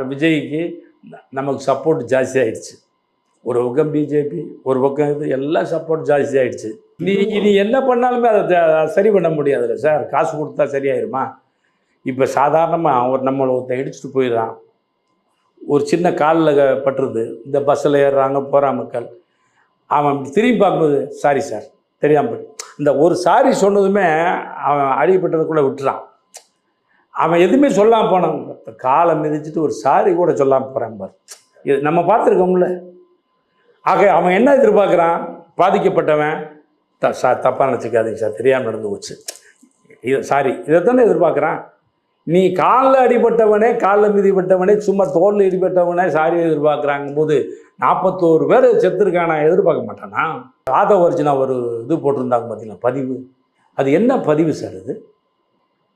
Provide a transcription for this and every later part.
விஜய்க்கு நமக்கு சப்போர்ட் ஜாஸ்தி ஆயிடுச்சு. ஒரு பக்கம் பிஜேபி ஒரு பக்கம் இது எல்லாம் சப்போர்ட் ஜாஸ்தி ஆயிடுச்சு. நீ இனி என்ன பண்ணாலுமே அதை த- சரி பண்ண முடியாதுல்ல சார். காசு கொடுத்தா சரியாயிருமா? இப்போ சாதாரணமாக ஒரு நம்மளை ஒருத்தன் இடிச்சுட்டு போயிடுறான். ஒரு சின்ன காலில் பட்டுருது. இந்த பஸ்ஸில் ஏறுறாங்க போகிற மக்கள். அவன் திரும்பி பார்க்கும்போது சாரி சார் தெரியாமல் இந்த ஒரு சாரி சொன்னதுமே அவன் அடிபட்டதை கூட விட்டுறான். அவன் எதுவுமே சொல்லாமல் போனான் காலை மிதிச்சிட்டு ஒரு சாரி கூட சொல்லாமல் போகிறான் பார். இது நம்ம பார்த்துருக்கோம்ல. ஆக அவன் என்ன எதிர்பார்க்குறான்? பாதிக்கப்பட்டவன். த சா தப்பாக நினச்சிக்காதீங்க சார். தெரியாமல் நடந்து போச்சு. இது சாரி இதைத்தானே எதிர்பார்க்குறான். நீ காலில் அடிபட்டவனே காலில் மிதிப்பட்டவனே சும்மா தோலில் அடிபட்டவனே சாரி எதிர்பார்க்குறாங்க போது நாற்பத்தோரு பேர் செத்துருக்கானா? எதிர்பார்க்க மாட்டானா? ராதா அர்ஜுனா ஒரு இது போட்டிருந்தாங்க பார்த்தீங்களா பதிவு. அது என்ன பதிவு சார் அது?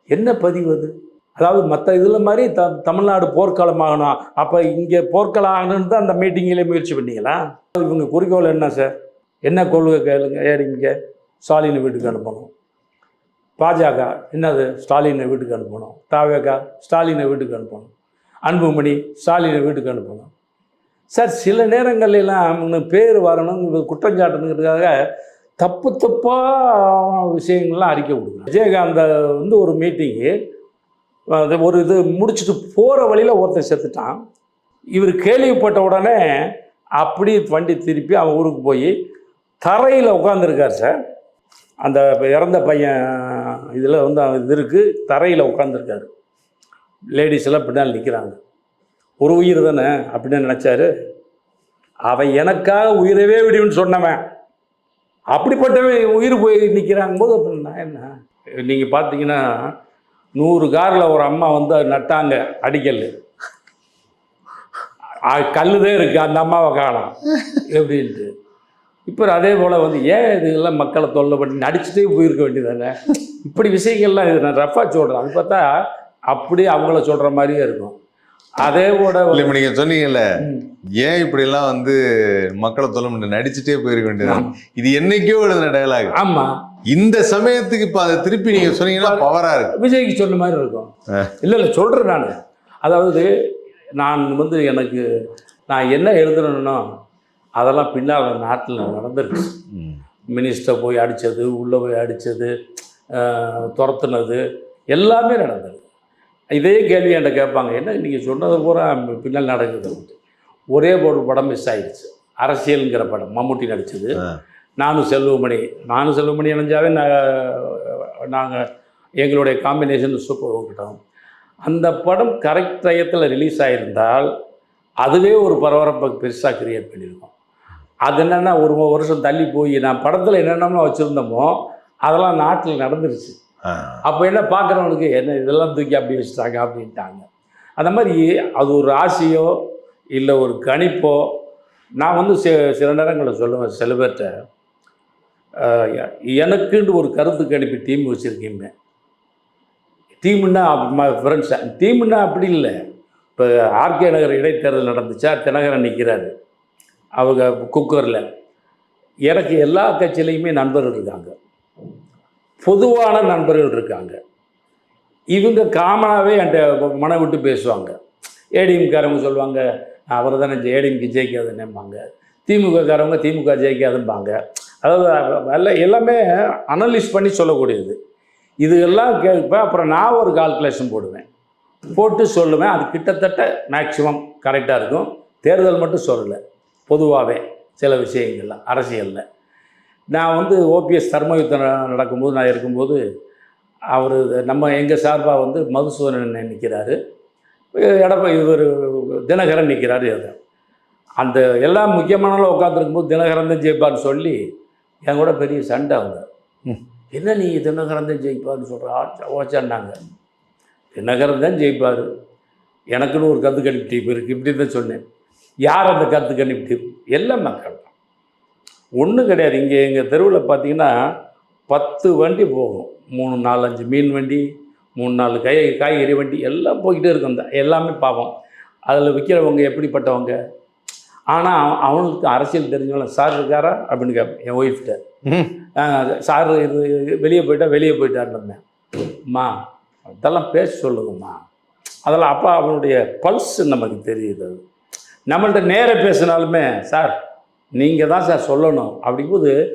என்ன பதிவு அது? அதாவது மற்ற இதில் மாதிரி த தமிழ்நாடு போர்க்காலம் ஆகணும் அப்போ இங்கே போர்க்காலம் ஆகணும்னு தான் அந்த மீட்டிங்கிலே முயற்சி பண்ணீங்களா? இவங்க குறிக்கோள் என்ன சார் என்ன கொள்கை கேளுங்க. ஏடிங்க ஸ்டாலினை வீட்டுக்கு அனுப்பணும்? பாஜக என்னது? ஸ்டாலினை வீட்டுக்கு அனுப்பணும். தாவேகா ஸ்டாலினை வீட்டுக்கு அனுப்பணும். அன்புமணி ஸ்டாலினை வீட்டுக்கு அனுப்பணும். சார் சில நேரங்கள்ல இன்னும் பேர் வரணும் குற்றஞ்சாட்டுங்கிறதுக்காக தப்பு தப்பாக விஷயங்கள்லாம் அறிக்கை கொடுக்குறேன் விஜயகாந்த வந்து ஒரு மீட்டிங்கு ஒரு இது முடிச்சுட்டு போகிற வழியில் ஒருத்தன் செத்துட்டான். இவர் கேள்விப்பட்ட உடனே அப்படி வண்டி திருப்பி அவன் ஊருக்கு போய் தரையில் உட்காந்துருக்கார் சார். அந்த இறந்த பையன் இதில் வந்து அவன் இது இருக்குது தரையில் உட்காந்துருக்காரு லேடிஸ் எல்லாம் பின்னால் நிற்கிறாங்க ஒரு உயிர் தானே அப்படின்னு நினச்சாரு. அவன் எனக்காக உயிரவே விடுவின்னு சொன்னவன். அப்படிப்பட்டவன் உயிர் போய் நிற்கிறாங்க போது அப்படின்னா என்ன? நீங்கள் பார்த்தீங்கன்னா நூறு காரில் ஒரு அம்மா வந்து நட்டாங்க அடிக்கல் கல்லுதே இருக்குது அந்த அம்மாவை காணும். எப்படின்ட்டு. இப்போ அதே போல் வந்து ஏன் இதெல்லாம் மக்களை தொல்லை பண்ணி நடிச்சுட்டே போயிருக்க வேண்டியதானே? இப்படி விஷயங்கள்லாம் இது நான் ரஃபாக சொல்கிறேன் அது பார்த்தா அப்படியே அவங்கள சொல்கிற மாதிரியே இருக்கும். அதே போல இல்லை இப்போ நீங்கள் சொன்னீங்கல்ல. ஏன் இப்படி எல்லாம் வந்து மக்களை தொல்லை பண்ணி நடிச்சுட்டே போயிருக்க வேண்டியது? இது என்னைக்கோ எழுதின டயலாக் ஆமாம் இந்த சமயத்துக்கு இப்போ அதை திருப்பி நீங்க சொன்னீங்கன்னா பவரா இருக்கு. விஜய்க்கு சொன்ன மாதிரி இருக்கும். இல்லை இல்லை சொல்கிறேன் நான். அதாவது நான் வந்து எனக்கு நான் என்ன எழுதுனேனோ அதெல்லாம் பின்னால் நாட்டில் நடந்திருக்கு. மினிஸ்டர் போய் அடித்தது உள்ளே போய் அடித்தது துரத்துனது எல்லாமே நடந்தது இதே கேள்வி என்கிட்ட கேட்பாங்க. என்ன நீங்கள் சொன்னது பூரா பின்னால் நடக்குது. ஒரே ஒரு படம் மிஸ் ஆயிடுச்சு. அரசியலுங்கிற படம். மம்முட்டி நடித்தது. நானும் செல்வமணி. நானும் செல்வமணி இணைஞ்சாவே நாங்கள் எங்களுடைய காம்பினேஷன் சூப்பர் ஓக்கிட்டோம் அந்த படம் கரெக்ட் டயத்தில் ரிலீஸ் ஆகியிருந்தால் அதுவே ஒரு பரபரப்பை பெருசாக கிரியேட் பண்ணியிருக்கோம். அது என்னென்னா ஒரு வருஷம் தள்ளி போய் நான் படத்தில் என்னென்னலாம் வச்சுருந்தோமோ அதெல்லாம் நாட்டில் நடந்துருச்சு. அப்போ என்ன பார்க்குறவனுக்கு என்ன இதெல்லாம் தூக்கி அப்படி வச்சுட்டாங்க அப்படின்ட்டாங்க. அந்த மாதிரி அது ஒரு ஆசையோ இல்லை ஒரு கணிப்போ நான் வந்து சி சில நேரங்களில் சொல்லுவேன் சில பேர்கிட்ட எனக்குன்னு ஒரு கருத்து கணிப்பு டீம் வச்சுருக்கீங்க. டீம்னா ஃப்ரெண்ட்ஸ் டீம்னா அப்படி இல்லை. இப்போ ஆர்கே நகர் இடைத்தேர்தல் நடந்துச்சா தினகரன் நிற்கிறாரு அவங்க குக்கரில். எனக்கு எல்லா கட்சியிலையுமே நண்பர்கள் இருக்காங்க. பொதுவான நண்பர்கள் இருக்காங்க. இவங்க காமனாகவே என்கிட்ட மனம் விட்டு பேசுவாங்க. ஏடிஎம்காரவங்க சொல்லுவாங்க அவர் தானே ஏடிஎம்க்கு ஜெயிக்காதுன்னுபாங்க திமுககாரவங்க திமுக ஜெயிக்காதும்பாங்க. அதாவது எல்லாம் எல்லாமே அனலிஸ் பண்ணி சொல்லக்கூடியது. இது எல்லாம் கேட்பேன் அப்புறம் நான் ஒரு கால்குலேஷன் போடுவேன். போட்டு சொல்லுவேன் அது கிட்டத்தட்ட மேக்ஸிமம் கரெக்டாக இருக்கும். தேர்தல் மட்டும் சொல்லலை. பொதுவாகவே சில விஷயங்கள்லாம் அரசியலில். நான் வந்து ஓபிஎஸ் தர்மயுத்தம் நடக்கும்போது நான் இருக்கும்போது அவர் நம்ம எங்கள் சார்பாக வந்து மதுசூதனன் நிற்கிறாரு எடப்பா இவர் தினகரன் நிற்கிறாரு அது அந்த எல்லா முக்கியமான உட்காந்துருக்கும்போது தினகரன் தான் ஜெயிப்பார்னு சொல்லி என் கூட பெரிய சண்டை அவங்க. என்ன நீ தினகரன் தான் ஜெயிப்பார்னு சொல்கிற ஓச்சாண்டாங்க தினகரன் தான் ஜெயிப்பார். எனக்குன்னு ஒரு கருத்து கணிப்பு டீம் இருக்குது இப்படி தான் சொன்னேன். யார் அந்த கருத்து கணிப்பு டீம்? எல்லாம் மக்கள். ஒன்றும் கிடையாது. இங்கே எங்கள் தெருவில் பார்த்தீங்கன்னா பத்து வண்டி போகும். மூணு நாலு அஞ்சு மீன் வண்டி மூணு நாலு காய் காய்கறி வண்டி எல்லாம் போய்கிட்டே இருக்கும். இந்த எல்லாமே பார்ப்போம் அதில் விற்கிறவங்க எப்படிப்பட்டவங்க? ஆனால் அவனுக்கு அரசியல் தெரிஞ்சவங்க சார் இருக்காரா? அப்படின்னு கேட்பேன் என் ஒய்ஃப்கிட்ட ம். சார் இது வெளியே போயிட்டா வெளியே போயிட்டாருன்னு அம்மா அதெல்லாம் பேச சொல்லுங்கம்மா. அதெல்லாம் அப்போ அவனுடைய பல்ஸ் நமக்கு தெரியுது அது. நம்மள்ட்ட நேர பேசினாலுமே சார் நீங்கள் தான் சார் சொல்லணும். அப்படிங்கும்போது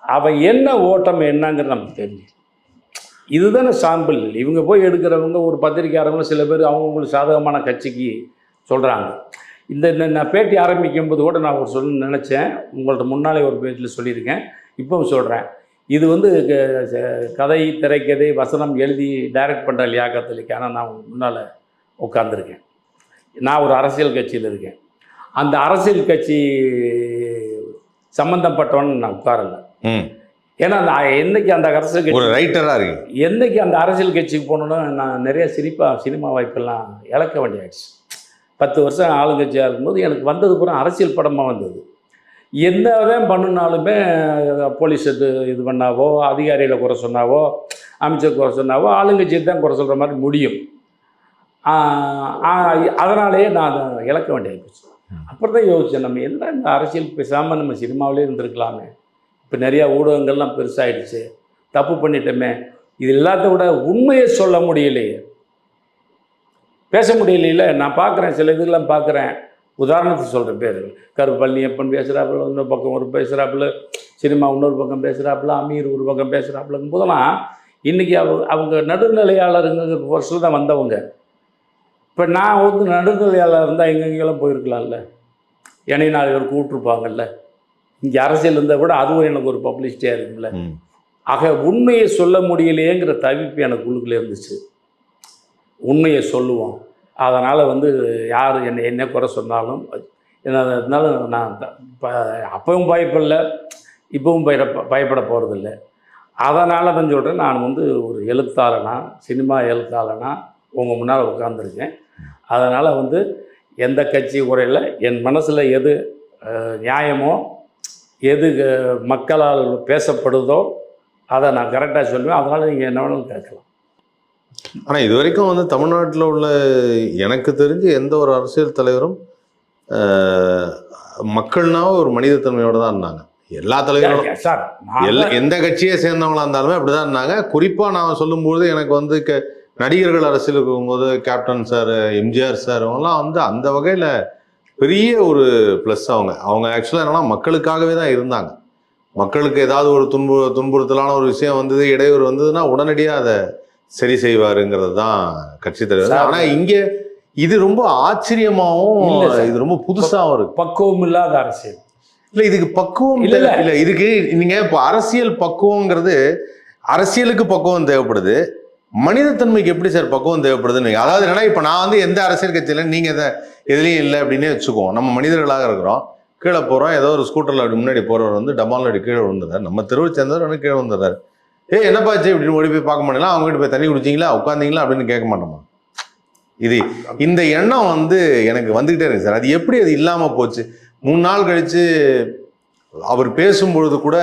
அவன் என்ன ஓட்டம் என்னங்கிறது நமக்கு தெரியும். இதுதானே சாம்பிள். இவங்க போய் எடுக்கிறவங்க ஒரு பத்திரிக்கையாளர்களும் சில பேர் அவங்கவுங்களுக்கு சாதகமான கட்சிக்கு சொல்கிறாங்க இந்த நான் பேட்டி ஆரம்பிக்கும் போது கூட நான் ஒரு சொல்ல நினச்சேன். உங்கள்ட்ட முன்னாலே ஒரு பேட்டில் சொல்லியிருக்கேன். இப்போவும் சொல்கிறேன் இது வந்து க- ச- கதை திரைக்கதை வசனம் எழுதி டைரக்ட் பண்ணுற லியாக்கத்தலிக்கான நான் முன்னால் உட்காந்துருக்கேன் நான் ஒரு அரசியல் கட்சியில் இருக்கேன். அந்த அரசியல் கட்சி சம்மந்தப்பட்டவன் நான் உட்காரல. ஏன்னா நான் என்னைக்கு அந்த அரசியல் கட்சி ஒரு ரைட்டரா இருக்கீங்க என்னைக்கு அந்த அரசியல் கட்சிக்கு போனோன்னா நான் நிறைய சிரிப்பா சினிமா வாய்ப்பெல்லாம் இழக்க வேண்டியாயிடுச்சு பத்து வருஷம் ஆளுங்கட்சியாக இருக்கும்போது எனக்கு வந்தது பூரா அரசியல் படமாக வந்தது. என்ன தான் பண்ணினாலுமே போலீஸ் இது இது பண்ணாவோ அதிகாரிகளை குறை சொன்னாவோ அமைச்சர் குறை சொன்னாவோ ஆளுங்கட்சியை தான் குறை சொல்கிற மாதிரி முடியும். அதனாலேயே நான் இழக்க வேண்டியது போச்சு. அப்புறம் தான் யோசித்தேன் நம்ம என்ன இந்த அரசியல் பேசாமல் நம்ம சினிமாவிலே இருந்திருக்கலாமே. இப்போ நிறையா ஊடகங்கள்லாம் பெருசாகிடுச்சு தப்பு பண்ணிட்டோமே. இது எல்லாத்த விட உண்மையை சொல்ல முடியலையே. பேச முடியலையில. நான் பார்க்குறேன். சில இதெல்லாம் பார்க்குறேன். உதாரணத்துக்கு சொல்கிறேன் பேர் கருப்பழனியப்பன் பேசுகிறாப்புல இன்னொரு பக்கம் ஒரு பேசுகிறாப்புல சினிமா இன்னொரு பக்கம் பேசுகிறாப்புல அமீர் ஒரு பக்கம் பேசுகிறாப்புலங்கும் போதெல்லாம் இன்றைக்கி அவங்க அவங்க நடுநிலையாளருங்கிற வருஷம் தான் வந்தவங்க. இப்போ நான் வந்து நடுநிலையாளர் இருந்தால் எங்கெங்கெல்லாம் போயிருக்கலாம்ல? என்னை பேர் கூப்பிட்ருப்பாங்கல்ல இங்கே அரசியல் இருந்தால் கூட அதுவும் எனக்கு ஒரு பப்ளிசிட்டியாக இருக்குல்ல ம். ஆக உண்மையை சொல்ல முடியலையேங்கிற தவிப்பு எனக்கு உள்ளுக்குள்ளே இருந்துச்சு. உண்மையை சொல்லுவோம். அதனால் வந்து யார் என்னை என்ன குறை சொன்னாலும் என்ன இருந்தாலும் நான் அப்பவும் பயப்படல இப்பவும் பய பயப்பட போகிறதில்ல அதனால தான் சொல்கிறேன் நான் வந்து ஒரு எழுத்தாளனா சினிமா எழுத்தாளனா உங்கள் முன்னால் உட்காந்துருக்கேன் அதனால் வந்து எந்த கட்சி குறையில் என் மனசில் எது நியாயமோ எது மக்களால் பேசப்படுதோ அதை நான் கரெக்டாக சொல்லுவேன். அதனால் நீங்கள் என்ன வேணாலும் கேட்கலாம். ஆனா இது வரைக்கும் வந்து தமிழ்நாட்டில் உள்ள எனக்கு தெரிஞ்சு எந்த ஒரு அரசியல் தலைவரும் மக்கள்னா ஒரு மனிதத்தன்மையோட தான் இருந்தாங்க. எல்லா தலைவரும் சார் எல்லா எந்த கட்சியை சேர்ந்தவங்களா இருந்தாலுமே அப்படிதான் இருந்தாங்க. குறிப்பா நான் சொல்லும்போது எனக்கு வந்து க- நடிகர்கள் அரசியலுக்கு போகும்போது கேப்டன் சார் எம்ஜிஆர் சார் அவங்கலாம் வந்து அந்த வகையில பெரிய ஒரு ப்ளஸ் அவங்க அவங்க ஆக்சுவலாக என்னன்னா மக்களுக்காகவே தான் இருந்தாங்க மக்களுக்கு ஏதாவது ஒரு துன்பு துன்புறுத்தலான ஒரு விஷயம் வந்தது இடையூறு வந்ததுன்னா உடனடியாக அதை சரி செய்வாருங்கிறது தான் கட்சி தலைவர் சார். ஆனா இங்க இது ரொம்ப சார். இது ரொம்ப புதுசாகவும் இருக்கு பக்குவம் இல்லாத அரசியல் இல்ல இதுக்கு பக்குவம் இல்ல, இல்ல. இதுக்கு நீங்க இப்போ அரசியல் பக்குவங்கிறது அரசியலுக்கு பக்குவம் தேவைப்படுது மனிதத்தன்மைக்கு எப்படி சார் பக்குவம் தேவைப்படுதுன்னு அதாவது என்னன்னா இப்போ நான் வந்து எந்த அரசியல் கட்சியில நீங்க எதை எதுலையும் இல்லை அப்படின்னே வச்சுக்குவோம். நம்ம மனிதர்களாக இருக்கிறோம். கீழே போறோம். ஏதோ ஒரு ஸ்கூட்டர்ல அப்படி முன்னாடி போறவர் வந்து டமால் அடி கீழே விழுந்துறாரு நம்ம தெருவை சேர்ந்தவர் வந்து கீழே விழுந்துறாரு ஏ என்னப்பாச்சு இப்படின்னு ஓடி போய் பார்க்க மாட்டேங்களா அவங்க கிட்ட போய் தண்ணி குடிச்சிங்களா? உட்காந்தீங்களா? அப்படின்னு கேட்க மாட்டோமா? இது இந்த எண்ணம் வந்து எனக்கு வந்துகிட்டே இருக்கு சார். அது எப்படி அது இல்லாம போச்சு? மூணு நாள் கழிச்சு அவர் பேசும்பொழுது கூட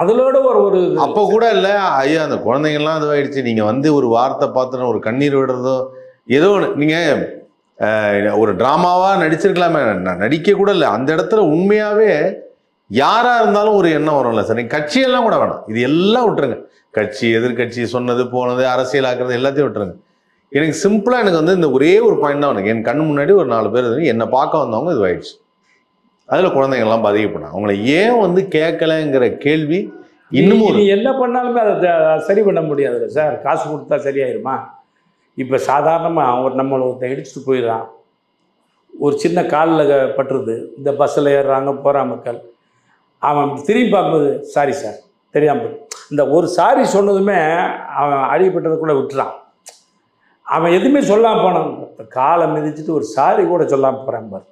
அதோட ஒரு ஒரு அப்ப கூட இல்ல. ஐயா அந்த குழந்தைங்கள்லாம் இதுவாயிடுச்சு. நீங்க வந்து ஒரு வார்த்தை பார்த்துன ஒரு கண்ணீர் விடுறதோ ஏதோ ஒண்ணு. நீங்க அஹ், ஒரு டிராமாவா நடிச்சிருக்கலாமே. நடிக்க கூட இல்லை. அந்த இடத்துல உண்மையாவே யாரா இருந்தாலும் ஒரு எண்ணம் வரும்ல சார். நீங்க கட்சியெல்லாம் கூட வேணாம். இது எல்லாம் விட்டுருங்க. கட்சி எதிர்கட்சி சொன்னது போனது அரசியல் ஆக்குறது எல்லாத்தையும் விட்டுருங்க. எனக்கு சிம்பிளா எனக்கு வந்து இந்த ஒரே ஒரு பாயிண்ட் தான் எனக்கு என் கண்ணு முன்னாடி ஒரு நாலு பேர் என்னை பார்க்க வந்தவங்க இதுவாயிடுச்சு. அதுல குழந்தைங்கள்லாம் பாதிக்கப்பட்டாங்க அவங்கள ஏன் வந்து கேட்கலங்கிற கேள்வி இன்னமும் நீ என்ன பண்ணாலுமே அதை சரி பண்ண முடியாதுல்ல சார். காசு கொடுத்தா சரியாயிருமா? இப்போ சாதாரணமாக ஒரு நம்மளை ஒருத்தன் இடிச்சுட்டு போயிடுறான். ஒரு சின்ன காலில் பட்டுருது. இந்த பஸ்ஸில் ஏறுறாங்க போகிறா மக்கள். அவன் திரும்பி பார்க்கும்போது சாரி சார் தெரியாமல் இந்த ஒரு சாரி சொன்னதுமே அவன் அடிபட்டதை கூட விட்டுறான். அவன் எதுவுமே சொல்லாம போனான். காலை மிதிச்சுட்டு ஒரு சாரி கூட சொல்லாம போகிறான் பாரு.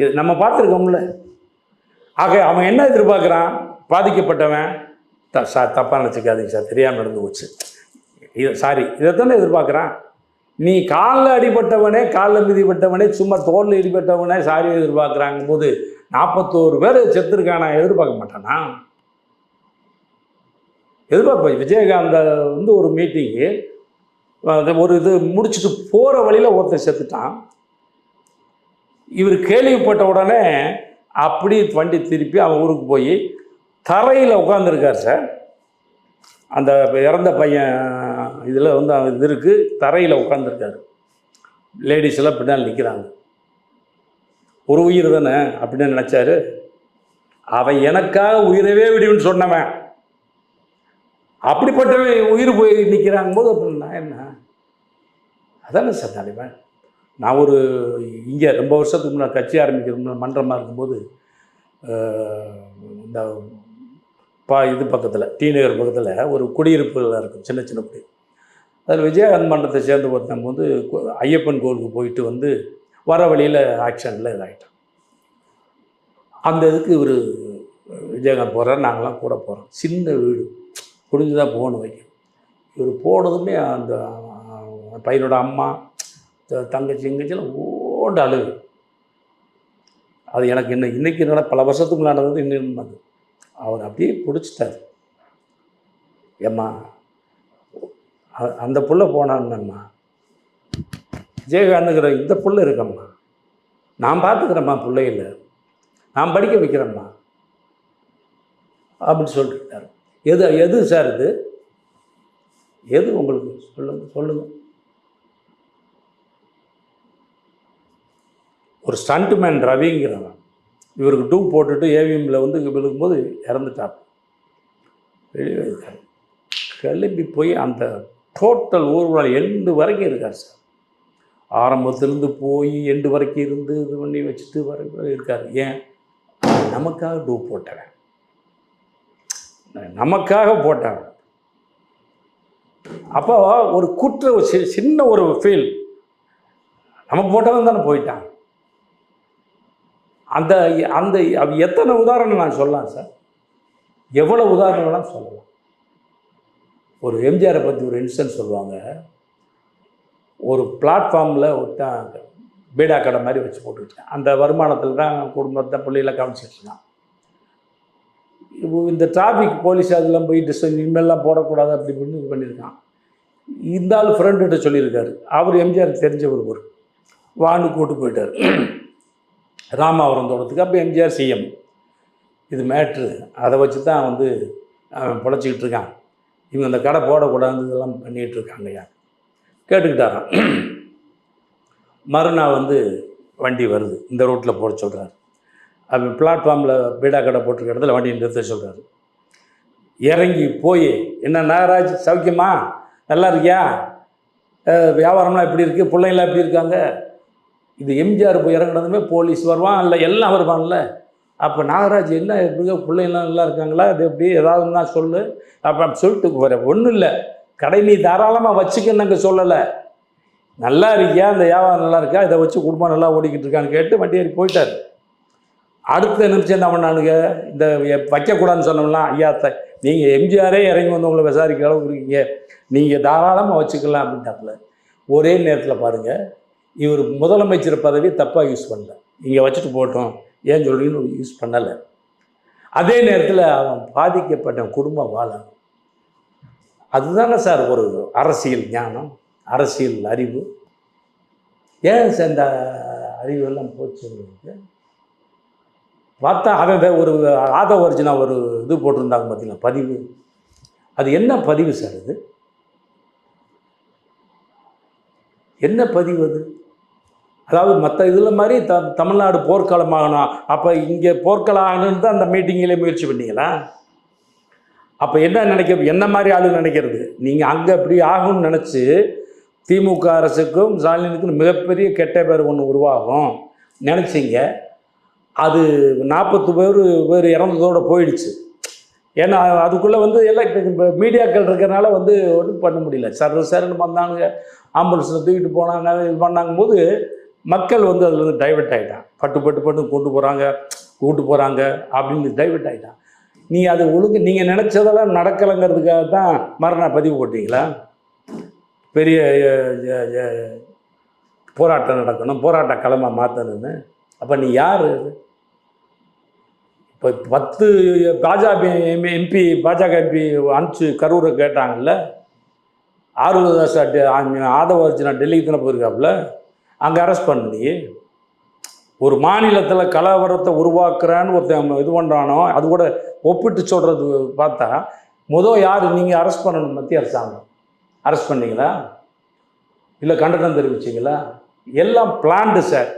இது நம்ம பார்த்துருக்கோம்ல. ஆக அவன் என்ன எதிர்பார்க்குறான்? பாதிக்கப்பட்டவன். த சார் தப்பாக நினச்சிக்காதீங்க சார் தெரியாமல் நடந்து போச்சு. இது சாரி இதைத்தானே எதிர்பார்க்குறான்? நீ காலில் அடிபட்டவனே காலில் மிதிப்பட்டவனே சும்மா தோலில் அடிபட்டவனே சாரி எதிர்பார்க்குறாங்க போது நாற்பத்தோரு பேர் செத்துருக்கானா எதிர்பார்க்க மாட்டானா? எதிர்பார்ப்பேன் விஜயகாந்த வந்து ஒரு மீட்டிங்கு ஒரு இது முடிச்சுட்டு போகிற வழியில் ஒருத்தன் செத்துட்டான். இவர் கேள்விப்பட்ட உடனே அப்படி வண்டி திருப்பி அவன் ஊருக்கு போய் தரையில் உட்காந்துருக்கார் சார். அந்த இறந்த பையன் இதில் வந்து அவன் இது இருக்குது தரையில் உட்காந்துருக்காரு லேடிஸ் எல்லாம் பின்னால் நிற்கிறாங்க ஒரு உயிர் தானே அப்படின்னு நினச்சாரு. அவன் எனக்காக உயிரவே விடுவேன்னு சொன்னவன். அப்படிப்பட்டவன் உயிர் போய் நிற்கிறாங்க போது அப்படின்னா என்ன? அதானே சார் தலைவன்? நான் ஒரு இங்கே ரொம்ப வருஷத்துக்கு முன்னாடி கட்சி ஆரம்பிக்கிற மன்றமாக இருக்கும்போது இந்த பா இது பக்கத்தில் டி நகர் பக்கத்தில் ஒரு குடியிருப்புகள் இருக்கும் சின்ன சின்ன குடி. அதில் விஜயகாந்த் மன்றத்தை சேர்ந்து ஒருத்தன் வந்து ஐயப்பன் கோவிலுக்கு போயிட்டு வந்து வர வழியில் ஆக்சிடெண்ட்டில் இதாகிட்டான் அந்த இதுக்கு இவர் விஜயகாந்த் போகிறார் நாங்களாம் கூட போகிறோம். சின்ன வீடு குடிஞ்சு தான் போகணும் வைக்க. இவர் போனதுமே அந்த பையனோட அம்மா தங்கச்சி எங்கச்சிலாம் ஓண்டு அழுகு அது எனக்கு என்ன இன்றைக்கி நட பல வருஷத்துக்கு நடந்தது இன்னும் அது. அவர் அப்படியே பிடிச்சிட்டார். ஏம்மா அந்த புள்ள போனான்னம்மா விஜயகாந்துங்கிற இந்த புள்ள இருக்கம்மா? நான் பார்த்துக்கிறேம்மா பிள்ளைகள நான் படிக்க வைக்கிறேம்மா. அப்படின்னு சொல்லிட்டு எது எது சார் இது? எது உங்களுக்கு? சொல்லுங்கள் சொல்லுங்கள் ஒரு ஸ்டண்ட்மேன் ரவிங்கிறவன். இவருக்கு டூ போட்டுட்டு ஏவிஎம்மில் வந்து இங்கே விழுகும்போது இறந்துட்டார் வெளியே கிளம்பி போய் அந்த டோட்டல் ஊர்வலம் எண்டு வரைக்கும் இருக்கார் சார். ஆரம்பத்திலேருந்து போய் எண்டு வரைக்கும் இருந்து இது பண்ணி வச்சுட்டு வர இருக்கார். ஏன்? நமக்காக டூ போட்டவன். நமக்காக போட்டவன். அப்போ ஒரு குற்ற ஒரு சி- சின்ன ஒரு ஃபீல் நமக்கு போட்டவன் தானே போயிட்டான். அந்த அந்த எத்தனை உதாரணம் நான் சொல்லலாம் சார்? எவ்வளோ உதாரணம்லாம் சொல்லலாம்? ஒரு எம்ஜிஆரை பற்றி ஒரு இன்சிடன்ட் சொல்லுவாங்க. ஒரு பிளாட்ஃபார்மில் ஒருத்தன் பீடா கடை மாதிரி வச்சு போட்டுக்கிட்டேன். அந்த வருமானத்தில் தான் குடும்பத்தை பிள்ளைகளை கவனிச்சிட்டு இப்போ இந்த டிராஃபிக் போலீஸ் அதெல்லாம் போய் டிஸ் இனிமேல்லாம் போடக்கூடாது அப்படி இப்படின்னு இது பண்ணியிருக்கான். இருந்தாலும் ஃப்ரெண்டுகிட்ட சொல்லியிருக்காரு. அவர் எம்ஜிஆர் தெரிஞ்ச ஒரு வான்னு கூட்டு போயிட்டார். ராமாவரம் தோட்டத்துக்கு அப்போ எம்ஜிஆர் சிஎம் இது மேட்ரு அதை வச்சு தான் வந்து அவன் பிழைச்சிக்கிட்டு இருக்கான். இவங்க அந்த கடை போடக்கூடாது இதெல்லாம் பண்ணிகிட்டு இருக்காங்கய்யா கேட்டுக்கிட்டாரான் மறுநாள் வந்து வண்டி வருது. இந்த ரோட்டில் போட சொல்கிறார் அவன் பிளாட்ஃபார்மில் பீடா கடை போட்டிருக்க இடத்துல வண்டியை நிறுத்த சொல்கிறாரு இறங்கி போய் என்ன நாகராஜ் சௌக்கியமா? நல்லா இருக்கியா? வியாபாரம்லாம் எப்படி இருக்குது பிள்ளைங்களாம் எப்படி இருக்காங்க? இது எம்ஜிஆர் போய் இறங்குனதுமே போலீஸ் வருவான் இல்லை எல்லாம் வருவான்ல. அப்போ நாகராஜ் என்ன எப்படிங்க பிள்ளைங்களாம் நல்லா இருக்காங்களா? இது எப்படி? ஏதாவதுன்னா சொல்லு. அப்போ சொல்லிட்டு வர ஒன்றும் இல்லை. கடை நீ தாராளமாக வச்சுக்கன்னு சொல்லலை. நல்லா இருக்கியா? இந்த வியாபாரம் நல்லா இருக்கா? இதை வச்சு குடும்பம் நல்லா ஓடிக்கிட்டு இருக்கான்னு கேட்டு வண்டி போயிட்டார். அடுத்த நிமிஷம் என்ன பண்ணானுங்க? இந்த வைக்கக்கூடாதுன்னு சொன்னோம்லாம் ஐயா த நீங்கள் எம்ஜிஆரே இறங்கி வந்து உங்களை விசாரிக்கிற அளவுக்கு இருக்கீங்க. நீங்கள் தாராளமாக வச்சுக்கலாம் அப்படின்ட்டாப்புல ஒரே நேரத்தில் பாருங்கள் இவர் முதலமைச்சர் பதவி தப்பாக யூஸ் பண்ணல. இங்கே வச்சுட்டு போட்டோம். ஏன் சொல்கிறீங்கன்னு யூஸ் பண்ணலை. அதே நேரத்தில் அவன் பாதிக்கப்பட்ட குடும்பம் வாழணும். அதுதானே சார் ஒரு அரசியல் ஞானம் அரசியல் அறிவு. ஏன் சார் இந்த அறிவெல்லாம் போச்சுங்களுக்கு பார்த்தா அவன் ஒரு ஆதவ ஒரிஜினா ஒரு இது போட்டிருந்தாங்க பார்த்தீங்களா பதிவு. அது என்ன பதிவு சார் அது? என்ன பதிவு அது? அதாவது மற்ற இதில் மாதிரி த தமிழ்நாடு போர்க்காலம் ஆகணும் அப்போ இங்கே போர்க்காலம் ஆகணும்னு தான் அந்த மீட்டிங்கிலே முயற்சி பண்ணீங்களா? அப்போ என்ன நினைக்க என்ன மாதிரி ஆளு நினைக்கிறது? நீங்கள் அங்கே இப்படி ஆகும்னு நினச்சி திமுக அரசுக்கும் ஸ்டாலினுக்கும் மிகப்பெரிய கெட்ட பேர் ஒன்று உருவாகும். நினச்சிங்க. அது நாற்பத்து பேர் பேர் இறந்ததோடு போயிடுச்சு. ஏன்னா அதுக்குள்ளே வந்து எல்லாம் இப்போ மீடியாக்கள் இருக்கிறனால வந்து ஒன்றும் பண்ண முடியல. சர்வ சரன்னு வந்தானுங்க. ஆம்புலன்ஸில் தூக்கிட்டு போனாங்க இது பண்ணாங்க போது மக்கள் வந்து அதில் வந்து டைவெர்ட் ஆகிட்டான் பட்டு பட்டு பட்டு கொண்டு போகிறாங்க கூட்டு போகிறாங்க அப்படின்னு டைவெர்ட் ஆகிட்டான் நீ அது ஒழுங்கு நீங்கள் நினச்சதெல்லாம் நடக்கலைங்கிறதுக்காக தான் மறுநாள் பதிவு போட்டிங்களா? பெரிய போராட்டம் நடக்கணும் போராட்ட களமாக மாற்றணும்னு அப்போ நீ யார் இப்போ பத்து பாஜக எம்பி பாஜக எம்பி அனுப்பிச்சு கரூரை கேட்டாங்கல்ல? ஆர்வதாஸ் ஆதவ அர்ஜுனா டெல்லிக்கு தானே போயிருக்காப்புல? அங்கே அரெஸ்ட் பண்ணி ஒரு மாநிலத்தில் கலவரத்தை உருவாக்குறான்னு ஒருத்தன் இது பண்ணுறானோ அது கூட ஒப்பிட்டு சொல்கிறது பார்த்தா முதல் யார்? நீங்கள் அரெஸ்ட் பண்ணணும் மத்திய அரசாங்கம். அரெஸ்ட் பண்ணீங்களா? இல்லை கண்டனம் தெரிவிச்சிங்களா? எல்லாம் பிளான்டு சார்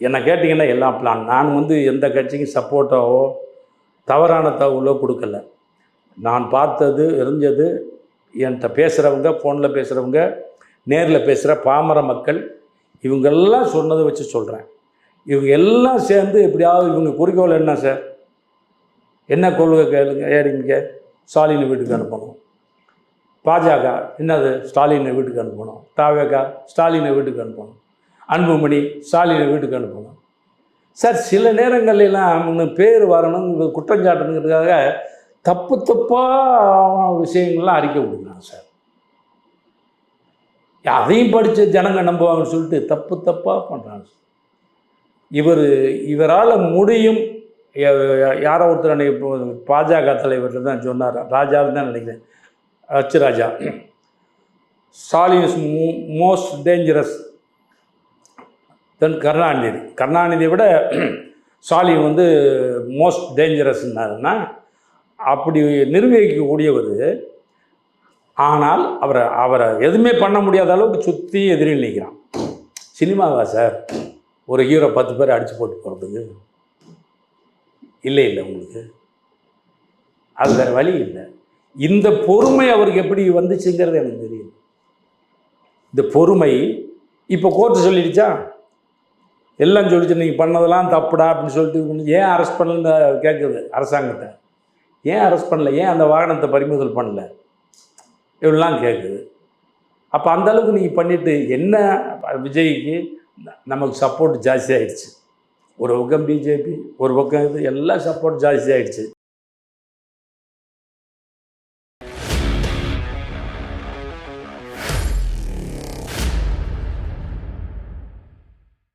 என்னை கேட்டிங்கன்னா எல்லாம் பிளான் நான் வந்து எந்த கட்சிக்கும் சப்போர்ட்டாவோ தவறான தகவலோ கொடுக்கல. நான் பார்த்தது எரிஞ்சது என்கிட்ட பேசுகிறவங்க ஃபோனில் பேசுகிறவங்க நேரில் பேசுகிற பாமர மக்கள் இவங்கெல்லாம் சொன்னதை வச்சு சொல்கிறேன் இவங்க எல்லாம் சேர்ந்து எப்படியாவது இவங்க குறிக்கோள் என்ன சார்? என்ன கொள்கை கேளுங்க ஏடிங்க ஸ்டாலின் வீட்டுக்கு அனுப்பணும். பாஜக என்னது ஸ்டாலினை வீட்டுக்கு அனுப்பணும். தாவேகா ஸ்டாலினை வீட்டுக்கு அனுப்பணும். அன்புமணி ஸ்டாலினை வீட்டுக்கு அனுப்பணும். சார் சில நேரங்கள்லாம் பேர் வரணும் குற்றஞ்சாட்டுங்கிறதுக்காக தப்பு தப்பாக விஷயங்கள்லாம் அறிக்கை கொடுக்குறாங்க சார். அதையும் படித்த ஜனங்க நம்புவாங்கன்னு சொல்லிட்டு தப்பு தப்பாக பண்ணுறாங்க இவர் இவரால் முடியும். யாரோ ஒருத்தர் அன்றைக்கி பாஜக தலைவர் தான் சொன்னார். ராஜான்னு தான் நினைக்கிறேன். Achu Raja. Stalin is most dangerous then Karunanidhi கருணாநிதியை விட ஸ்டாலின் வந்து மோஸ்ட் டேஞ்சரஸ்னாருன்னா அப்படி நிர்வகிக்கக்கூடியவர் ஆனால் அவரை அவரை எதுவுமே பண்ண முடியாத அளவுக்கு சுற்றி எதிரில் நிற்கிறான். சினிமாவா சார்? ஒரு ஹீரோ பத்து பேர் அடித்து போட்டு போகிறதுக்கு இல்லை இல்லை உங்களுக்கு? அது வேறு வழி இல்லை. இந்த பொறுமை அவருக்கு எப்படி வந்துச்சுங்கிறது எனக்கு தெரியும் இந்த பொறுமை இப்போ கோர்ட்டு சொல்லிடுச்சா? எல்லாம் சொல்லிச்சு நீங்கள் பண்ணதெல்லாம் தப்புடா அப்படின்னு சொல்லிட்டு ஏன் அரெஸ்ட் பண்ணலன்னு கேட்குது அரசாங்கத்தை? ஏன் அரெஸ்ட் பண்ணல? ஏன் அந்த வாகனத்தை பறிமுதல் பண்ணல? இப்படிலாம் கேட்குது அப்போ அந்த அளவுக்கு நீங்கள் பண்ணிவிட்டு என்ன விஜய்க்கு நமக்கு சப்போர்ட் ஜாஸ்தி ஆயிடுச்சு. ஒரு பக்கம் பிஜேபி ஒரு பக்கம் இது எல்லாம் சப்போர்ட் ஜாஸ்தி ஆயிடுச்சு.